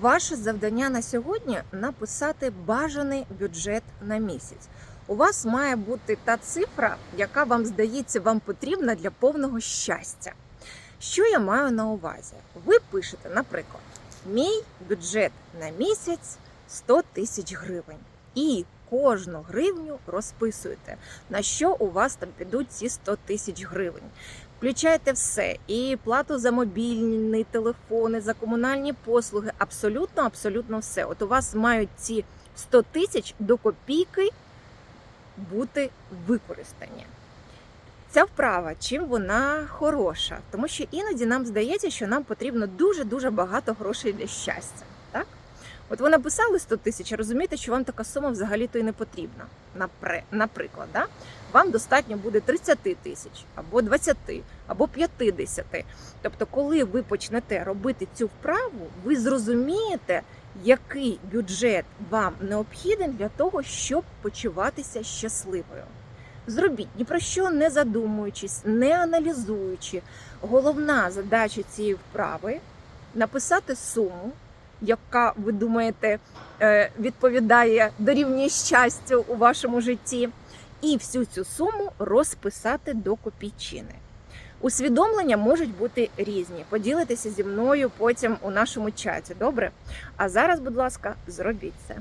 Ваше завдання на сьогодні написати бажаний бюджет на місяць. У вас має бути та цифра, яка вам здається вам потрібна для повного щастя. Що я маю на увазі? Ви пишете, наприклад, мій бюджет на місяць 100 тисяч гривень. І кожну гривню розписуєте, на що у вас там підуть ці 100 тисяч гривень. Включайте все, і плату за мобільні телефони, за комунальні послуги, абсолютно, абсолютно все. От у вас мають ці 100 тисяч до копійки бути використані. Ця вправа, чим вона хороша, тому що іноді нам здається, що нам потрібно дуже дуже багато грошей для щастя. От ви написали 100 тисяч, розумієте, що вам така сума взагалі-то і не потрібна. Наприклад, да? вам достатньо буде 30 тисяч, або 20, або 50. Тобто, коли ви почнете робити цю вправу, ви зрозумієте, який бюджет вам необхіден для того, щоб почуватися щасливою. Зробіть ні про що не задумуючись, не аналізуючи. Головна задача цієї вправи написати суму, яка ви думаєте е, відповідає дорівнює щастю у вашому житті, і всю цю суму розписати до копійчини. Усвідомлення можуть бути різні. Поділитися зі мною потім у нашому чаті. Добре? А зараз, будь ласка, зробіть це.